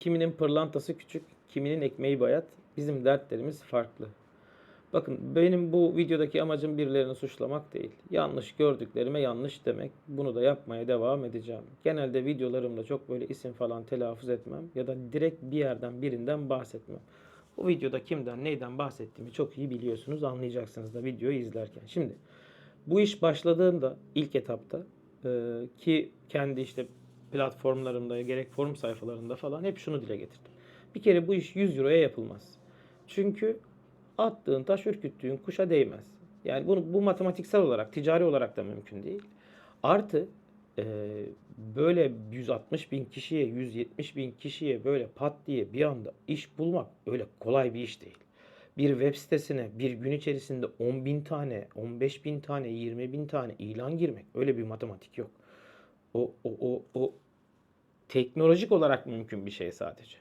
Kiminin pırlantası küçük, kiminin ekmeği bayat. Bizim dertlerimiz farklı. Bakın benim bu videodaki amacım birilerini suçlamak değil. Yanlış gördüklerime yanlış demek. Bunu da yapmaya devam edeceğim. Genelde videolarımda çok böyle isim falan telaffuz etmem ya da direkt bir yerden birinden bahsetmem. Bu videoda kimden neyden bahsettiğimi çok iyi biliyorsunuz anlayacaksınız da videoyu izlerken. Şimdi bu iş başladığında ilk etapta ki kendi işte platformlarımda gerek forum sayfalarında falan hep şunu dile getirdim. Bir kere bu iş 100 euroya yapılmaz. Çünkü attığın taş ürküttüğün kuşa değmez. Yani bunu bu matematiksel olarak, ticari olarak da mümkün değil. Artı e, böyle 160 bin kişiye, 170 bin kişiye böyle pat diye bir anda iş bulmak öyle kolay bir iş değil. Bir web sitesine bir gün içerisinde 10 bin tane, 15 bin tane, 20 bin tane ilan girmek öyle bir matematik yok. O, o, o, o teknolojik olarak mümkün bir şey sadece.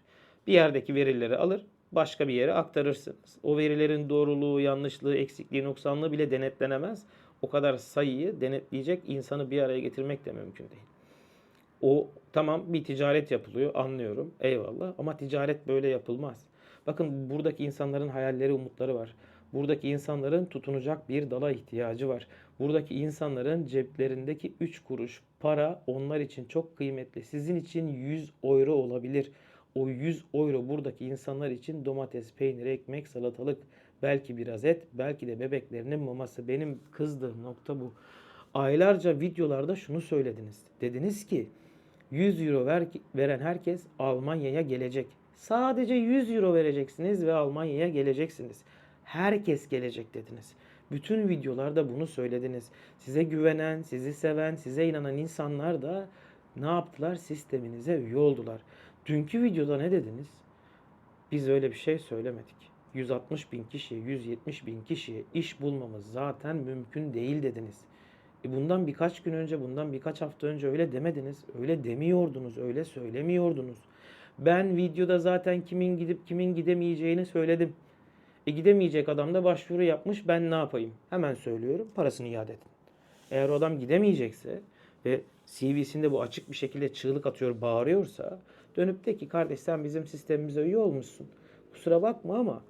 Bir yerdeki verileri alır, başka bir yere aktarırsınız. O verilerin doğruluğu, yanlışlığı, eksikliği, noksanlığı bile denetlenemez. O kadar sayıyı denetleyecek insanı bir araya getirmek de mümkün değil. O tamam bir ticaret yapılıyor anlıyorum eyvallah ama ticaret böyle yapılmaz. Bakın buradaki insanların hayalleri, umutları var. Buradaki insanların tutunacak bir dala ihtiyacı var. Buradaki insanların ceplerindeki 3 kuruş para onlar için çok kıymetli. Sizin için 100 euro olabilir. O 100 euro buradaki insanlar için domates, peynir, ekmek, salatalık, belki biraz et, belki de bebeklerinin maması. Benim kızdığım nokta bu. Aylarca videolarda şunu söylediniz. Dediniz ki 100 euro ver, veren herkes Almanya'ya gelecek. Sadece 100 euro vereceksiniz ve Almanya'ya geleceksiniz. Herkes gelecek dediniz. Bütün videolarda bunu söylediniz. Size güvenen, sizi seven, size inanan insanlar da ne yaptılar? Sisteminize üye oldular. Dünkü videoda ne dediniz? Biz öyle bir şey söylemedik. 160 bin kişiye, 170 bin kişiye iş bulmamız zaten mümkün değil dediniz. E bundan birkaç gün önce, bundan birkaç hafta önce öyle demediniz. Öyle demiyordunuz, öyle söylemiyordunuz. Ben videoda zaten kimin gidip kimin gidemeyeceğini söyledim. E gidemeyecek adam da başvuru yapmış. Ben ne yapayım? Hemen söylüyorum. Parasını iade edin. Eğer adam gidemeyecekse ve CV'sinde bu açık bir şekilde çığlık atıyor, bağırıyorsa dönüp de ki kardeş sen bizim sistemimize üye olmuşsun. Kusura bakma ama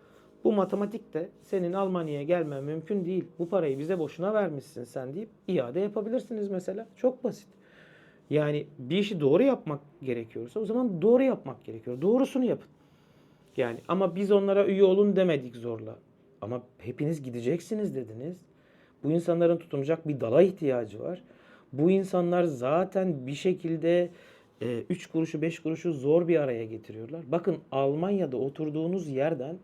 bu matematikte senin Almanya'ya gelmen mümkün değil. Bu parayı bize boşuna vermişsin sen deyip iade yapabilirsiniz mesela. Çok basit. Yani bir işi doğru yapmak gerekiyorsa o zaman doğru yapmak gerekiyor. Doğrusunu yapın. Yani ama biz onlara üye olun demedik zorla. Ama hepiniz gideceksiniz dediniz. Bu insanların tutunacak bir dala ihtiyacı var. Bu insanlar zaten bir şekilde 3 kuruşu 5 kuruşu zor bir araya getiriyorlar. Bakın Almanya'da oturduğunuz yerden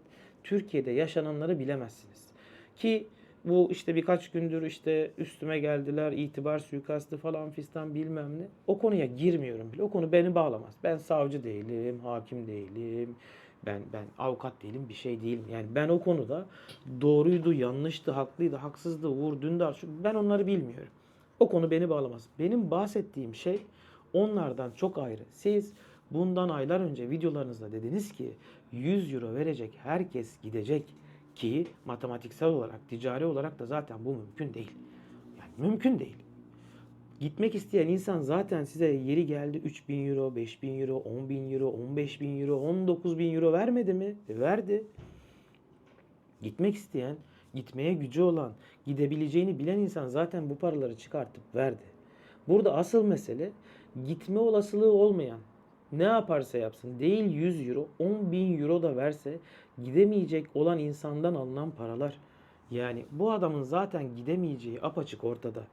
Türkiye'de yaşananları bilemezsiniz. Ki bu işte birkaç gündür işte üstüme geldiler, itibar suikastı falan fistan bilmem ne. O konuya girmiyorum bile. O konu beni bağlamaz. Ben savcı değilim, hakim değilim. Ben ben avukat değilim, bir şey değilim. Yani ben o konuda doğruydu, yanlıştı, haklıydı, haksızdı, Uğur Dündar ben onları bilmiyorum. O konu beni bağlamaz. Benim bahsettiğim şey onlardan çok ayrı. Siz bundan aylar önce videolarınızda dediniz ki 100 euro verecek herkes gidecek ki matematiksel olarak, ticari olarak da zaten bu mümkün değil. Yani mümkün değil. Gitmek isteyen insan zaten size yeri geldi 3 bin euro, 5 bin euro, 10 bin euro, 15 bin euro, 19 bin euro vermedi mi? E verdi. Gitmek isteyen, gitmeye gücü olan, gidebileceğini bilen insan zaten bu paraları çıkartıp verdi. Burada asıl mesele gitme olasılığı olmayan, ne yaparsa yapsın değil 100 euro 10 bin euro da verse gidemeyecek olan insandan alınan paralar. Yani bu adamın zaten gidemeyeceği apaçık ortada.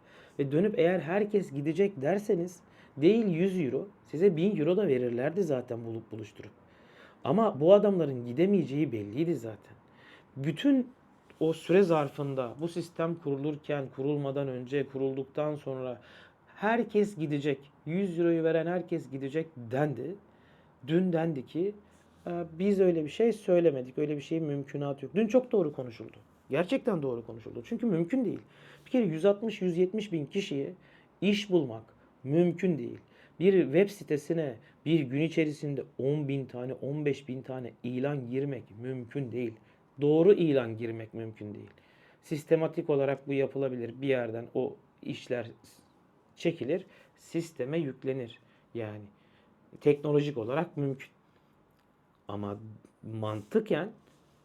Ve dönüp eğer herkes gidecek derseniz değil 100 euro size 1000 euro da verirlerdi zaten bulup buluşturup. Ama bu adamların gidemeyeceği belliydi zaten. Bütün o süre zarfında bu sistem kurulurken, kurulmadan önce, kurulduktan sonra herkes gidecek. 100 euroyu veren herkes gidecek dendi. Dün dendi ki "E, biz öyle bir şey söylemedik. Öyle bir şeyin mümkünatı yok. Dün çok doğru konuşuldu. Gerçekten doğru konuşuldu. Çünkü mümkün değil. Bir kere 160-170 bin kişiye iş bulmak mümkün değil. Bir web sitesine bir gün içerisinde 10 bin tane, 15 bin tane ilan girmek mümkün değil. Doğru ilan girmek mümkün değil. Sistematik olarak bu yapılabilir. Bir yerden o işler çekilir, sisteme yüklenir. Yani teknolojik olarak mümkün. Ama mantıken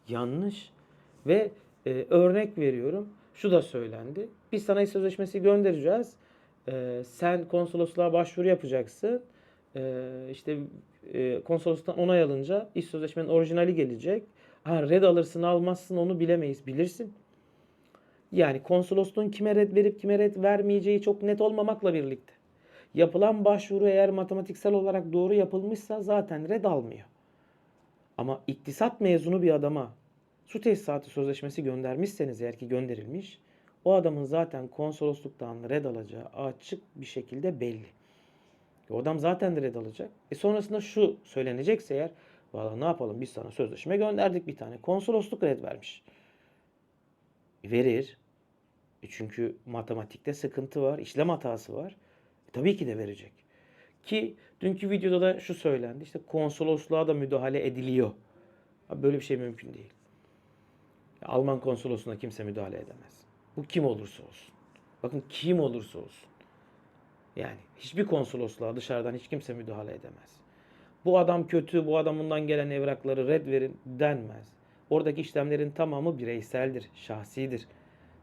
yanlış ve e, örnek veriyorum. Şu da söylendi. Biz sana iş sözleşmesi göndereceğiz. E, sen konsolosluğa başvuru yapacaksın. E, işte e, konsolosluktan onay alınca iş sözleşmenin orijinali gelecek. Ha, red alırsın almazsın onu bilemeyiz. Bilirsin. Yani konsolosluğun kime red verip kime red vermeyeceği çok net olmamakla birlikte. Yapılan başvuru eğer matematiksel olarak doğru yapılmışsa zaten red almıyor. Ama iktisat mezunu bir adama su tesisatı sözleşmesi göndermişseniz eğer ki gönderilmiş, o adamın zaten konsolosluktan red alacağı açık bir şekilde belli. O adam zaten de red alacak. E sonrasında şu söylenecekse eğer, valla ne yapalım biz sana sözleşme gönderdik bir tane. Konsolosluk red vermiş. Verir. E çünkü matematikte sıkıntı var, işlem hatası var. E tabii ki de verecek. Ki dünkü videoda da şu söylendi. İşte konsolosluğa da müdahale ediliyor. Abi böyle bir şey mümkün değil. Alman konsolosluğuna kimse müdahale edemez. Bu kim olursa olsun. Bakın kim olursa olsun. Yani hiçbir konsolosluğa dışarıdan hiç kimse müdahale edemez. Bu adam kötü, bu adamından gelen evrakları red verin denmez. Oradaki işlemlerin tamamı bireyseldir, şahsidir.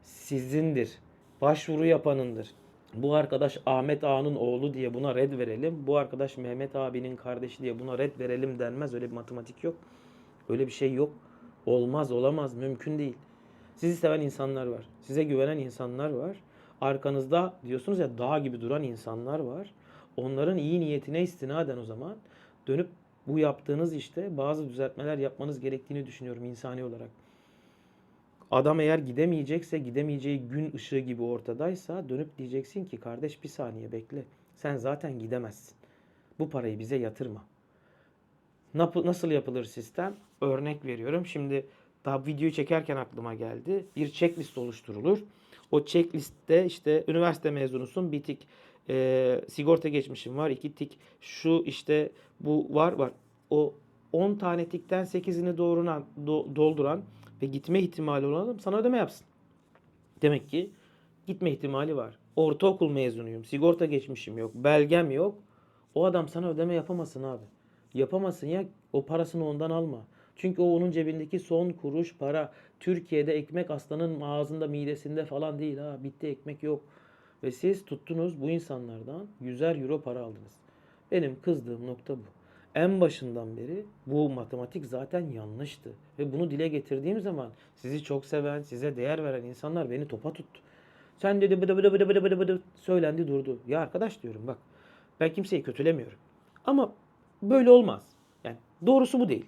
Sizindir. Başvuru yapanındır. Bu arkadaş Ahmet Ağa'nın oğlu diye buna red verelim. Bu arkadaş Mehmet abinin kardeşi diye buna red verelim denmez. Öyle bir matematik yok. Öyle bir şey yok. Olmaz, olamaz, mümkün değil. Sizi seven insanlar var. Size güvenen insanlar var. Arkanızda diyorsunuz ya dağ gibi duran insanlar var. Onların iyi niyetine istinaden o zaman dönüp bu yaptığınız işte bazı düzeltmeler yapmanız gerektiğini düşünüyorum insani olarak. Adam eğer gidemeyecekse, gidemeyeceği gün ışığı gibi ortadaysa dönüp diyeceksin ki kardeş bir saniye bekle. Sen zaten gidemezsin. Bu parayı bize yatırma. Nasıl yapılır sistem? Örnek veriyorum. Şimdi daha videoyu çekerken aklıma geldi. Bir checklist oluşturulur. O checklistte işte üniversite mezunusun bir tik e, sigorta geçmişim var iki tik şu işte bu var var. O 10 tane tikten 8'ini doğrunan, do- dolduran ve gitme ihtimali olan adam sana ödeme yapsın. Demek ki gitme ihtimali var. Ortaokul mezunuyum, sigorta geçmişim yok, belgem yok. O adam sana ödeme yapamasın abi. Yapamasın ya o parasını ondan alma. Çünkü o onun cebindeki son kuruş para. Türkiye'de ekmek aslanın ağzında midesinde falan değil ha. Bitti ekmek yok. Ve siz tuttunuz bu insanlardan 100'er euro para aldınız. Benim kızdığım nokta bu. En başından beri bu matematik zaten yanlıştı. Ve bunu dile getirdiğim zaman sizi çok seven, size değer veren insanlar beni topa tuttu. Sen dedi bıdı bıdı bıdı bıdı bıdı bıdı söylendi durdu. Ya arkadaş diyorum bak ben kimseyi kötülemiyorum. Ama böyle olmaz. Yani doğrusu bu değil.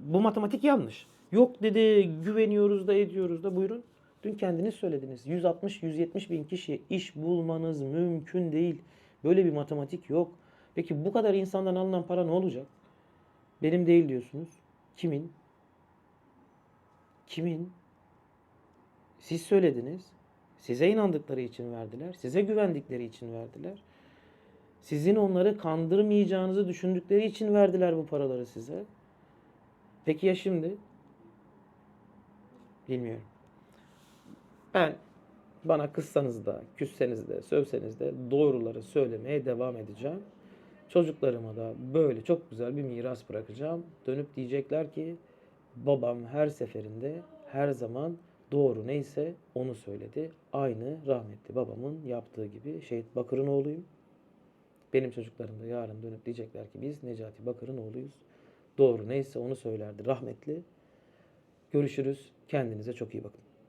Bu matematik yanlış. Yok dedi güveniyoruz da ediyoruz da buyurun. Dün kendiniz söylediniz. 160-170 bin kişi iş bulmanız mümkün değil. Böyle bir matematik yok. Peki bu kadar insandan alınan para ne olacak? Benim değil diyorsunuz. Kimin? Kimin? Siz söylediniz. Size inandıkları için verdiler. Size güvendikleri için verdiler. Sizin onları kandırmayacağınızı düşündükleri için verdiler bu paraları size. Peki ya şimdi? Bilmiyorum. Ben bana kızsanız da, küsseniz de, sövseniz de doğruları söylemeye devam edeceğim. Çocuklarıma da böyle çok güzel bir miras bırakacağım. Dönüp diyecekler ki babam her seferinde her zaman doğru neyse onu söyledi. Aynı rahmetli babamın yaptığı gibi Şehit Bakır'ın oğluyum. Benim çocuklarım da yarın dönüp diyecekler ki biz Necati Bakır'ın oğluyuz. Doğru neyse onu söylerdi rahmetli. Görüşürüz. Kendinize çok iyi bakın.